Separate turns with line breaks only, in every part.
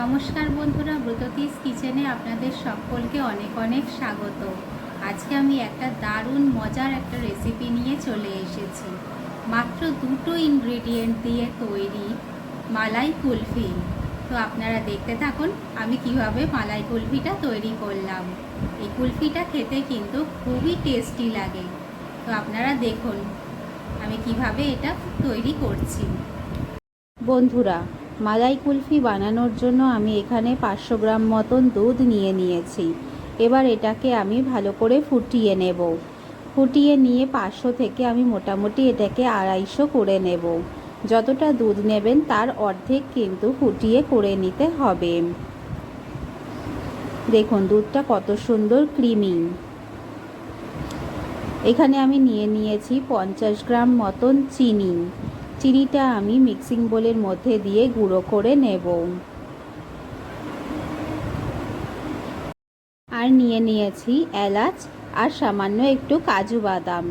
নমস্কার বন্ধুরা, ব্রততিস কিচেনে আপনাদের সকলকে অনেক অনেক স্বাগত। আজকে আমি একটা দারুণ মজার একটা রেসিপি নিয়ে চলে এসেছি। মাত্র দুটো ইনগ্রেডিয়েন্ট দিয়ে তৈরি মালাই কুলফি। তো আপনারা দেখতে থাকুন, আমি কীভাবে মালাই কুলফিটা তৈরি করলাম। এই কুলফিটা খেতে কিন্তু খুবই টেস্টি লাগে। তো আপনারা দেখুন, আমি কীভাবে এটা তৈরি করছি। বন্ধুরা মালাই কুলফি বানানোর জন্য আমি এখানে পাঁচশো গ্রাম মতন দুধ নিয়ে নিয়েছি। এবার এটাকে আমি ভালো করে ফুটিয়ে নেব। ফুটিয়ে নিয়ে পাঁচশো থেকে আমি মোটামুটি এটাকে আড়াইশো করে নেব। যতটা দুধ নেবেন তার অর্ধেক কিন্তু ফুটিয়ে করে নিতে হবে। দেখুন, দুধটা কত সুন্দর ক্রিমি। এখানে আমি নিয়ে নিয়েছি পঞ্চাশ গ্রাম মতন চিনি। চিনিটা আমি মিক্সিং বোলের মধ্যে দিয়ে গুঁড়ো করে নেব। আর নিয়ে নিয়েছি এলাচ আর সামান্য একটু কাজু বাদাম।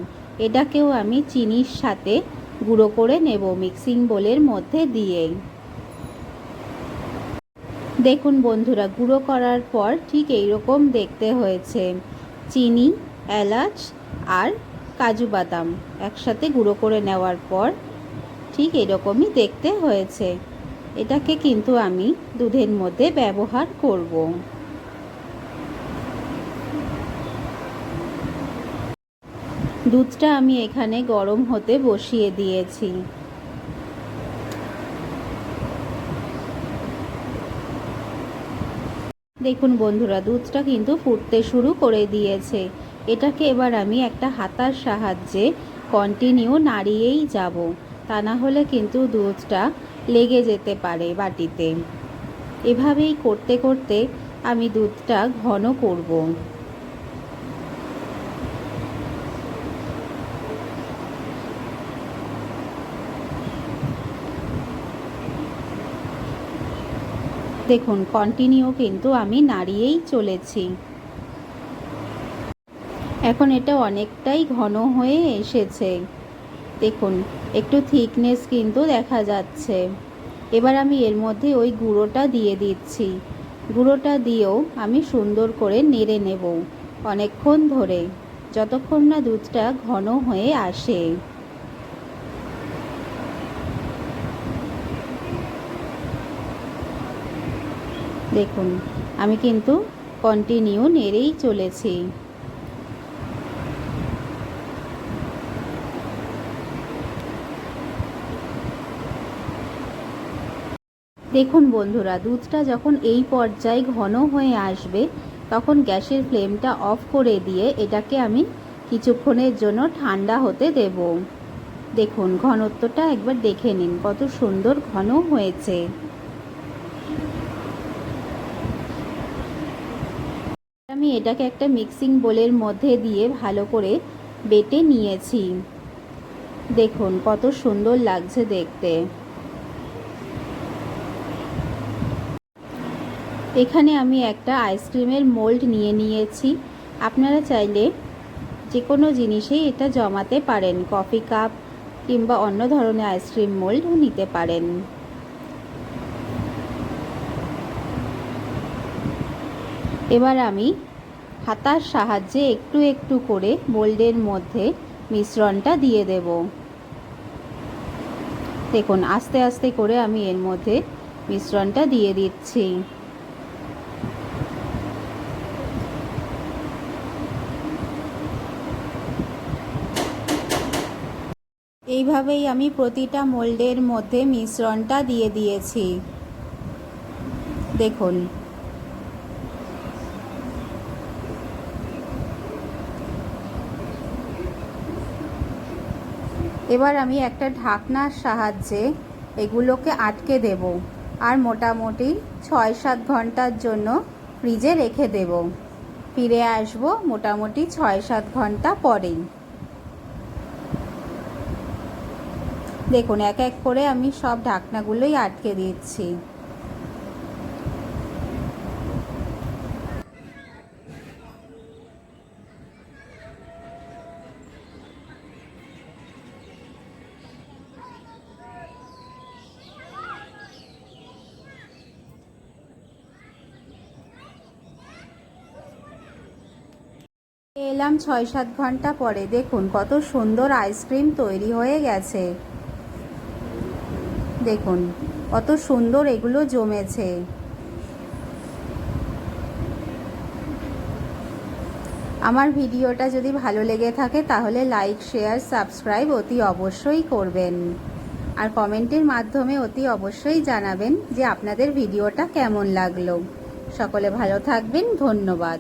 এটাকেও আমি চিনির সাথে গুঁড়ো করে নেব মিক্সিং বোলের মধ্যে দিয়ে। দেখুন বন্ধুরা, গুঁড়ো করার পর ঠিক এইরকম দেখতে হয়েছে। চিনি, এলাচ আর কাজু বাদাম একসাথে গুঁড়ো করে নেওয়ার পর ঠিক এরকমই দেখতে হয়েছে। এটাকে কিন্তু আমি দুধের মধ্যে ব্যবহার করব। দুধটা আমি এখানে গরম হতে বসিয়ে দিয়েছি। দেখুন বন্ধুরা, দুধটা কিন্তু ফুটতে শুরু করে দিয়েছে। এটাকে এবার আমি একটা হাতার সাহায্যে কন্টিনিউ নাড়িয়েই যাব। তা না হলে কিন্তু দুধটা লেগে যেতে পারে বাটিতে। এভাবেই করতে করতে আমি দুধটা ঘন করব। দেখুন কন্টিনিউ কিন্তু আমি নাড়িয়েই চলেছি। এখন এটা অনেকটাই ঘন হয়ে এসেছে। দেখুন, একটু থিকনেস কিন্তু দেখা যাচ্ছে। এবার আমি এর মধ্যে ওই গুঁড়োটা দিয়ে দিচ্ছি। গুঁড়োটা দিয়েও আমি সুন্দর করে নেড়ে নেব অনেকক্ষণ ধরে, যতক্ষণ না দুধটা ঘন হয়ে আসে। দেখুন, আমি কিন্তু কন্টিনিউ নেড়েই চলেছি। দেখুন বন্ধুরা, দুধটা যখন এই পর্যায়ে ঘন হয়ে আসবে, তখন গ্যাসের ফ্লেমটা অফ করে দিয়ে এটাকে আমি কিছুক্ষণের জন্য ঠান্ডা হতে দেব। দেখুন, ঘনত্বটা একবার দেখে নিন, কত সুন্দর ঘন হয়েছে। আমি এটাকে একটা মিক্সিং বোলের মধ্যে দিয়ে ভালো করে বেটে নিয়েছি। দেখুন, কত সুন্দর লাগছে দেখতে। এখানে আমি একটা আইসক্রিমের মোল্ড নিয়ে নিয়েছি। আপনারা চাইলে যে কোনো জিনিসেই এটা জমাতে পারেন। কফি কাপ কিংবা অন্য ধরনের আইসক্রিম মোল্ড নিতে পারেন। এবার আমি হাতার সাহায্যে একটু একটু করে মোল্ডের মধ্যে মিশ্রণটা দিয়ে দেব। দেখুন, আস্তে আস্তে করে আমি এর মধ্যে মিশ্রণটা দিয়ে দিচ্ছি। এইভাবেই আমি প্রতিটা মোল্ডের মধ্যে মিশ্রণটা দিয়ে দিয়েছি। দেখুন। এবার আমি একটা ঢাকনার সাহায্যে এগুলোকে আটকে দেব আর মোটামুটি ছয় সাত ঘণ্টার জন্য ফ্রিজে রেখে দেব। ফিরে আসব মোটামুটি ছয় সাত ঘণ্টা পরেই। দেখুন, এক এক করে আমি সব ঢাকনাগুলোই আটকে দিচ্ছি। এলাম ছয় সাত ঘণ্টা পরে। দেখুন, কত সুন্দর আইসক্রিম তৈরি হয়ে গেছে। দেখুন, কত সুন্দর এগুলো জমেছে। আমার ভিডিওটা যদি ভালো লেগে থাকে, তাহলে লাইক, শেয়ার, সাবস্ক্রাইব অতি অবশ্যই করবেন। আর কমেন্টের মাধ্যমে অতি অবশ্যই জানাবেন যে আপনাদের ভিডিওটা কেমন লাগল। সকলে ভালো থাকবেন, ধন্যবাদ।